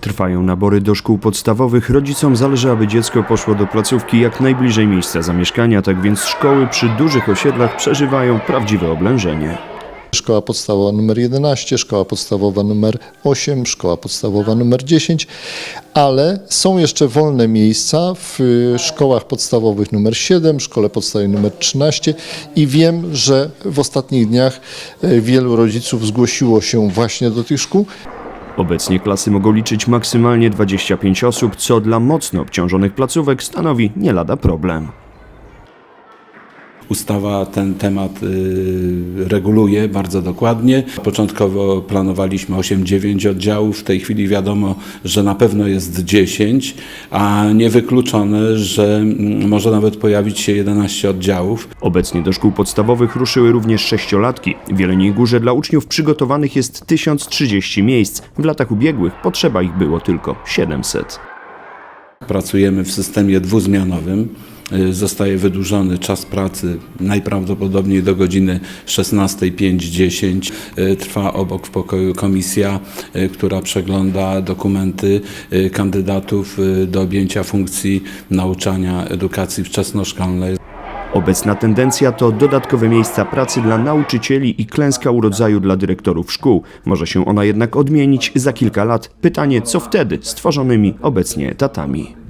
Trwają nabory do szkół podstawowych. Rodzicom zależy, aby dziecko poszło do placówki jak najbliżej miejsca zamieszkania, tak więc szkoły przy dużych osiedlach przeżywają prawdziwe oblężenie. Szkoła podstawowa numer 11, szkoła podstawowa numer 8, szkoła podstawowa numer 10, ale są jeszcze wolne miejsca w szkołach podstawowych numer 7, szkole podstawowej numer 13 i wiem, że w ostatnich dniach y, wielu rodziców zgłosiło się właśnie do tych szkół. Obecnie klasy mogą liczyć maksymalnie 25 osób, co dla mocno obciążonych placówek stanowi nie lada problem. Ustawa ten temat y, reguluje bardzo dokładnie. Początkowo planowaliśmy 8-9 oddziałów, w tej chwili wiadomo, że na pewno jest 10, a niewykluczone, że mm, może nawet pojawić się 11 oddziałów. Obecnie do szkół podstawowych ruszyły również sześciolatki. W Jeleniej Górze dla uczniów przygotowanych jest 1030 miejsc. W latach ubiegłych potrzeba ich było tylko 700. Pracujemy w systemie dwuzmianowym. Y, Zostaje wydłużony czas pracy najprawdopodobniej do godziny 16.05.10. Y, Trwa obok w pokoju komisja, y, która przegląda dokumenty kandydatów do objęcia funkcji nauczania edukacji wczesnoszkolnej. Obecna tendencja to dodatkowe miejsca pracy dla nauczycieli i klęska urodzaju dla dyrektorów szkół. Może się ona jednak odmienić za kilka lat. Pytanie, co wtedy z tworzonymi obecnie etatami.